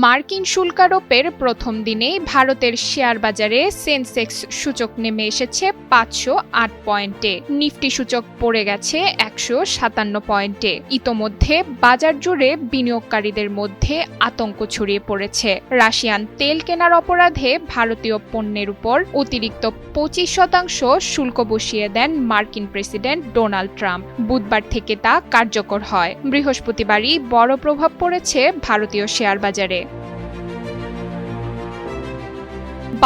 মার্কিন শুল্কারোপের প্রথম দিনেই ভারতের শেয়ার বাজারে সেন্সেক্স সূচক নেমে এসেছে পাঁচশো আট পয়েন্টে। নিফটি সূচক পড়ে গেছে একশো সাতান্ন পয়েন্টে। ইতোমধ্যে বাজার জুড়ে বিনিয়োগকারীদের মধ্যে আতঙ্ক ছড়িয়ে পড়েছে। রাশিয়ান তেল কেনার অপরাধে ভারতীয় পণ্যের উপর অতিরিক্ত পঁচিশ শতাংশ শুল্ক বসিয়ে দেন মার্কিন প্রেসিডেন্ট ডোনাল্ড ট্রাম্প। বুধবার থেকে তা কার্যকর হয়। বৃহস্পতিবারই বড় প্রভাব পড়েছে ভারতীয় শেয়ার বাজারে। Okay.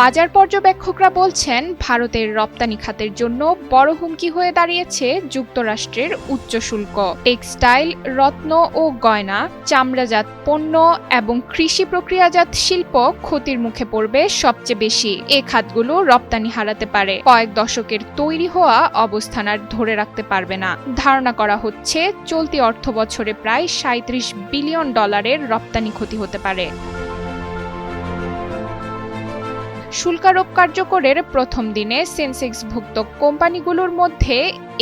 বাজার পর্যবেক্ষকরা বলছেন, ভারতের রপ্তানি খাতের জন্য বড় হুমকি হয়ে দাঁড়িয়েছে যুক্তরাষ্ট্রের উচ্চ শুল্ক। টেক্সটাইল, রত্ন ও গয়না, চামড়াজাত পণ্য এবং কৃষি প্রক্রিয়াজাত শিল্প ক্ষতির মুখে পড়বে সবচেয়ে বেশি। এ খাতগুলো রপ্তানি হারাতে পারে। কয়েক দশকের তৈরি হওয়া অবস্থান আর ধরে রাখতে পারবে না। ধারণা করা হচ্ছে, চলতি অর্থ বছরে প্রায় সাঁত্রিশ বিলিয়ন ডলারের রপ্তানি ক্ষতি হতে পারে। শুল্কারোপ কার্যকরের প্রথম দিনে সেন্সেক্সভুক্ত কোম্পানিগুলোর মধ্যে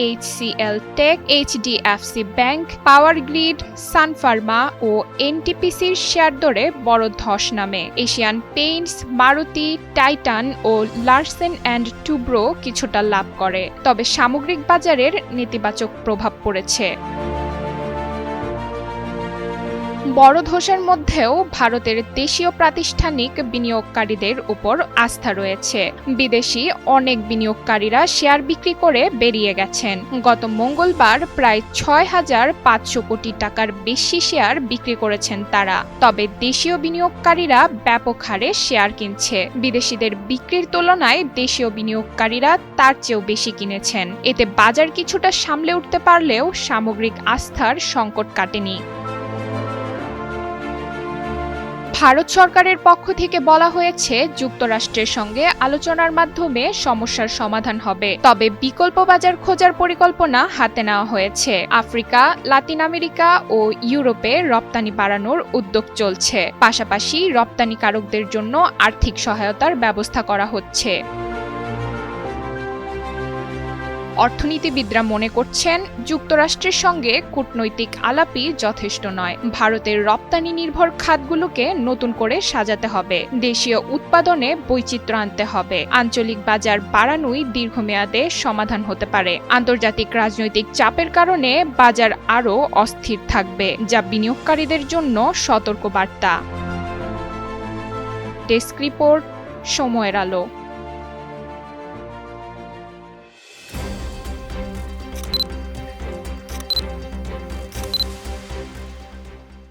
HCL tech, HDFC bank, power grid, Sun Pharma ও এনটিপিসির শেয়ার দরে বড় ধস নামে। এশিয়ান পেইন্টস, মারুতি, টাইটান ও লার্সেন অ্যান্ড টুব্রো কিছুটা লাভ করে, তবে সামগ্রিক বাজারের নেতিবাচক প্রভাব পড়েছে। বড় ধসের মধ্যেও ভারতের দেশীয় প্রাতিষ্ঠানিক বিনিয়োগকারীদের উপর আস্থা রয়েছে। বিদেশি অনেক বিনিয়োগকারীরা শেয়ার বিক্রি করে বেরিয়ে গেছেন। গত মঙ্গলবার প্রায় ছয় হাজার পাঁচশো কোটি টাকার বেশি শেয়ার বিক্রি করেছেন তারা। তবে দেশীয় বিনিয়োগকারীরা ব্যাপক হারে শেয়ার কিনছে। বিদেশিদের বিক্রির তুলনায় দেশীয় বিনিয়োগকারীরা তার চেয়েও বেশি কিনেছেন। এতে বাজার কিছুটা সামলে উঠতে পারলেও সামগ্রিক আস্থার সংকট কাটেনি। ভারত সরকারের পক্ষ থেকে বলা হয়েছে, যুক্তরাষ্ট্রের সঙ্গে আলোচনার মাধ্যমে সমস্যার সমাধান হবে। তবে বিকল্প বাজার খোঁজার পরিকল্পনা হাতে নেওয়া হয়েছে। আফ্রিকা, লাতিন আমেরিকা ও ইউরোপে রপ্তানি বাড়ানোর উদ্যোগ চলছে। পাশাপাশি রপ্তানিকারকদের জন্য আর্থিক সহায়তার ব্যবস্থা করা হচ্ছে। অর্থনীতিবিদরা মনে করছেন যুক্তরাষ্ট্রের সঙ্গে কূটনৈতিক আলাপই যথেষ্ট নয়। ভারতের রপ্তানি নির্ভর খাতগুলোকে নতুন করে সাজাতে হবে। দেশীয় উৎপাদনে বৈচিত্র্য আনতে হবে। আঞ্চলিক বাজার বাড়ানোই দীর্ঘমেয়াদে সমাধান হতে পারে। আন্তর্জাতিক রাজনৈতিক চাপের কারণে বাজার আরও অস্থির থাকবে, যা বিনিয়োগকারীদের জন্য সতর্ক বার্তা ডেস্ক রিপোর্ট, সময়ের আলো।